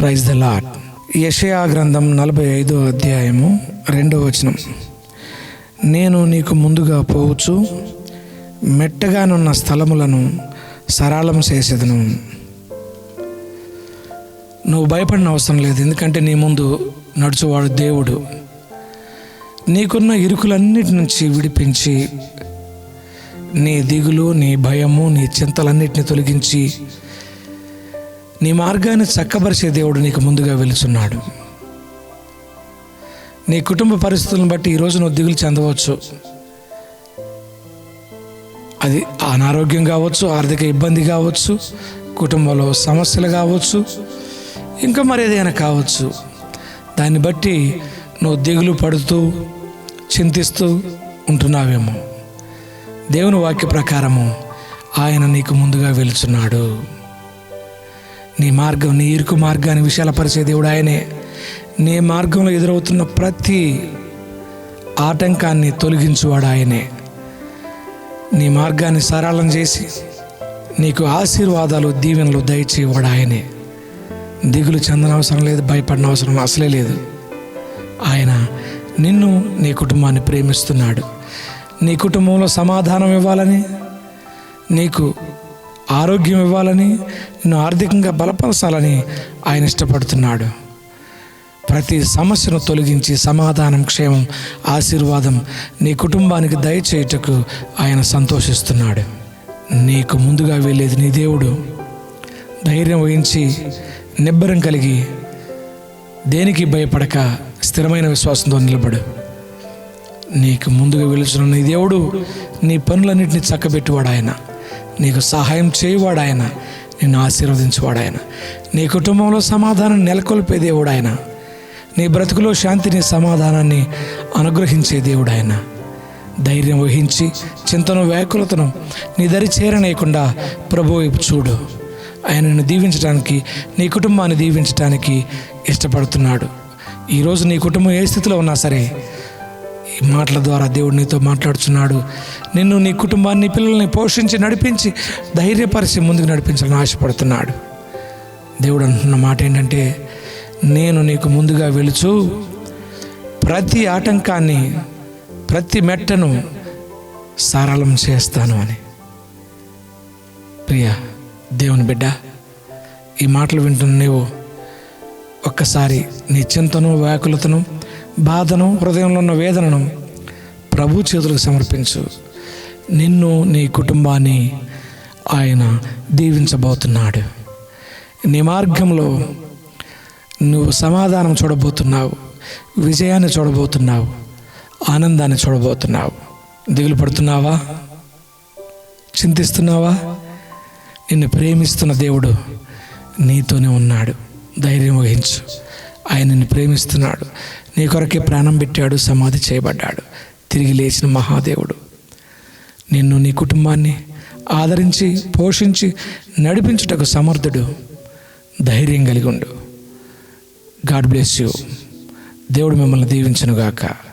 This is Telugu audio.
ప్రైజ్ ద లాడ్ యషయా గ్రంథం నలభై ఐదో అధ్యాయము రెండో వచనం. నేను నీకు ముందుగా పోవచ్చు మెట్టగానున్న స్థలములను సరళం చేసేదను. నువ్వు భయపడిన అవసరం లేదు ఎందుకంటే నీ ముందు నడుచువాడు దేవుడు. నీకున్న ఇరుకులన్నిటి నుంచి విడిపించి నీ దిగులు నీ భయము నీ చింతలన్నిటిని తొలగించి నీ మార్గాన్ని చక్కపరిచే దేవుడు నీకు ముందుగా వెలుచున్నాడు నీ కుటుంబ పరిస్థితులను బట్టి ఈరోజు నువ్వు దిగులు చెందవచ్చు. అది అనారోగ్యం కావచ్చు ఆర్థిక ఇబ్బంది కావచ్చు కుటుంబంలో సమస్యలు కావచ్చు ఇంకా మరేదైనా కావచ్చు. దాన్ని బట్టి నువ్వు దిగులు పడుతూ చింతిస్తూ ఉంటున్నావేమో. దేవుని వాక్య ప్రకారము ఆయన నీకు ముందుగా వెలుచున్నాడు నీ మార్గం నీ ఇరుకు మార్గాన్ని విశాలపరిచే దేవుడు ఆయనే. నీ మార్గంలో ఎదురవుతున్న ప్రతి ఆటంకాన్ని తొలగించువాడు ఆయనే. నీ మార్గాన్ని సరళం చేసి నీకు ఆశీర్వాదాలు దీవెనలు దయచేవాడు ఆయనే. దిగులు చెందన అవసరం లేదు భయపడిన అవసరం అసలే లేదు. ఆయన నిన్ను నీ కుటుంబాన్ని ప్రేమిస్తున్నాడు. నీ కుటుంబంలో సమాధానం ఇవ్వాలని నీకు ఆరోగ్యం ఇవ్వాలని నిన్ను ఆర్థికంగా బలపరచాలని ఆయన ఇష్టపడుతున్నాడు. ప్రతి సమస్యను తొలగించి సమాధానం క్షేమం ఆశీర్వాదం నీ కుటుంబానికి దయచేయుటకు ఆయన సంతోషిస్తున్నాడు. నీకు ముందుగా వెళ్ళేది నీ దేవుడు. ధైర్యం వహించి నిబ్బరం కలిగి దేనికి భయపడక స్థిరమైన విశ్వాసంతో నిలబడు. నీకు ముందుగా వెలుచున్న నీ దేవుడు నీ పనులన్నింటినీ చక్కబెట్టువాడు ఆయన. నీకు సహాయం చేయవాడు ఆయన నిన్ను ఆశీర్వదించేవాడు ఆయన నీ కుటుంబంలో సమాధానం నెలకొల్పే దేవుడు ఆయన నీ బ్రతుకులో శాంతిని సమాధానాన్ని అనుగ్రహించే దేవుడు ఆయన ధైర్యం వహించి చింతను వ్యాకులతను నీ దరి చేరనేయకుండా ప్రభు వైపు చూడు. ఆయన నిన్ను దీవించడానికి నీ కుటుంబాన్ని దీవించడానికి ఇష్టపడుతున్నాడు. ఈరోజు నీ కుటుంబం ఏ స్థితిలో ఉన్నా సరే ఈ మాటల ద్వారా దేవుడు నీతో మాట్లాడుతున్నాడు నిన్ను నీ కుటుంబాన్ని పిల్లల్ని పోషించి నడిపించి ధైర్యపరిచి ముందుకు నడిపించాలని ఆశపడుతున్నాడు. దేవుడు అంటున్న మాట ఏంటంటే నేను నీకు ముందుగా వెలుచు ప్రతి ఆటంకాన్ని ప్రతి మెట్టను సరళం చేస్తాను అని. ప్రియ దేవుని బిడ్డ ఈ మాటలు వింటున్న నీవు ఒక్కసారి నీ చింతను వ్యాకులతను బాధను హృదయంలో ఉన్న వేదనను ప్రభు చేతులకు సమర్పించు. నిన్ను నీ కుటుంబాన్ని ఆయన దీవించబోతున్నాడు. నీ మార్గంలో నువ్వు సమాధానం చూడబోతున్నావు విజయాన్ని చూడబోతున్నావు ఆనందాన్ని చూడబోతున్నావు. దిగులు పడుతున్నావా? చింతిస్తున్నావా? నిన్ను ప్రేమిస్తున్న దేవుడు నీతోనే ఉన్నాడు. ధైర్యం వహించు. ఆయనని ప్రేమిస్తున్నాడు. నీ కొరకే ప్రాణం పెట్టాడు సమాధి చేయబడ్డాడు. తిరిగి లేచిన మహాదేవుడు. నిన్ను నీ కుటుంబాన్ని ఆదరించి పోషించి నడిపించుటకు సమర్థుడు ధైర్యం కలిగి ఉండు. God bless you. దేవుడు మిమ్మల్ని దీవించనుగాక.